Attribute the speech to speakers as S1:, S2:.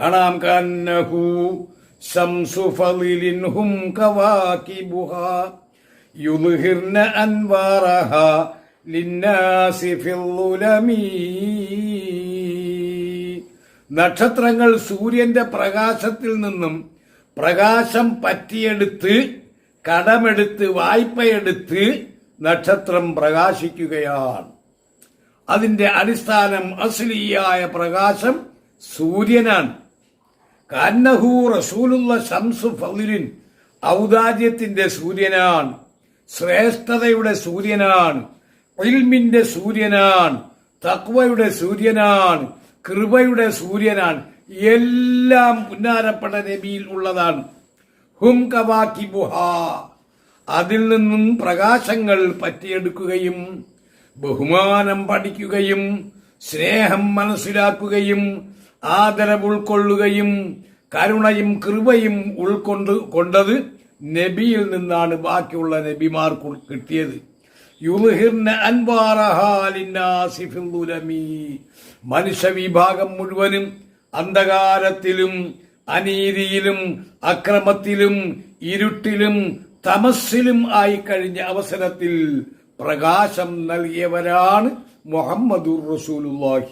S1: കാണാം കന്നഹു ശംസു ഫളിലിൻ ഹും കവാകിബുഹ. യുദ്ഹിർന അൻവാറഹ ലിന്നാസി ഫിൽ ഉലമീ നക്ഷത്രങ്ങൾ സൂര്യന്റെ പ്രകാശത്തിൽ നിന്നും പ്രകാശം പറ്റിയെടുത്ത് കടമെടുത്ത് വായ്പയെടുത്ത് നക്ഷത്രം പ്രകാശിക്കുകയാണ്. അതിന്റെ അടിസ്ഥാനം അശ്ലീയായ പ്രകാശം സൂര്യനാണ്. കന്നഹു റസൂലുള്ള ശംസു ഫലിൻ ഔദാര്യത്തിന്റെ സൂര്യനാണ് ശ്രേഷ്ഠതയുടെ സൂര്യനാണ് ഇൽമിന്റെ സൂര്യനാണ് തക്വയുടെ സൂര്യനാണ് കൃപയുടെ സൂര്യനാണ് എല്ലാം പുന്നാരപ്പെട്ട നബിയിൽ ഉള്ളതാണ്. ഹും കവാക്കി ബുഹ അതിൽ നിന്നും പ്രകാശങ്ങൾ പറ്റിയെടുക്കുകയും ബഹുമാനം പഠിക്കുകയും സ്നേഹം മനസ്സിലാക്കുകയും ആദരവ് ഉൾക്കൊള്ളുകയും കരുണയും കൃപയും ഉൾക്കൊണ്ട് കൊണ്ടത് നബിയിൽ നിന്നാണ് ബാക്കിയുള്ള നബിമാർക്ക് കിട്ടിയത്. മനുഷ്യവിഭാഗം മുഴുവനും അന്ധകാരത്തിലും അനീതിയിലും അക്രമത്തിലും ഇരുട്ടിലും തമസ്സിലും കഴിഞ്ഞ അവസരത്തിൽ പ്രകാശം നൽകിയവരാണ് محمد رسول الله.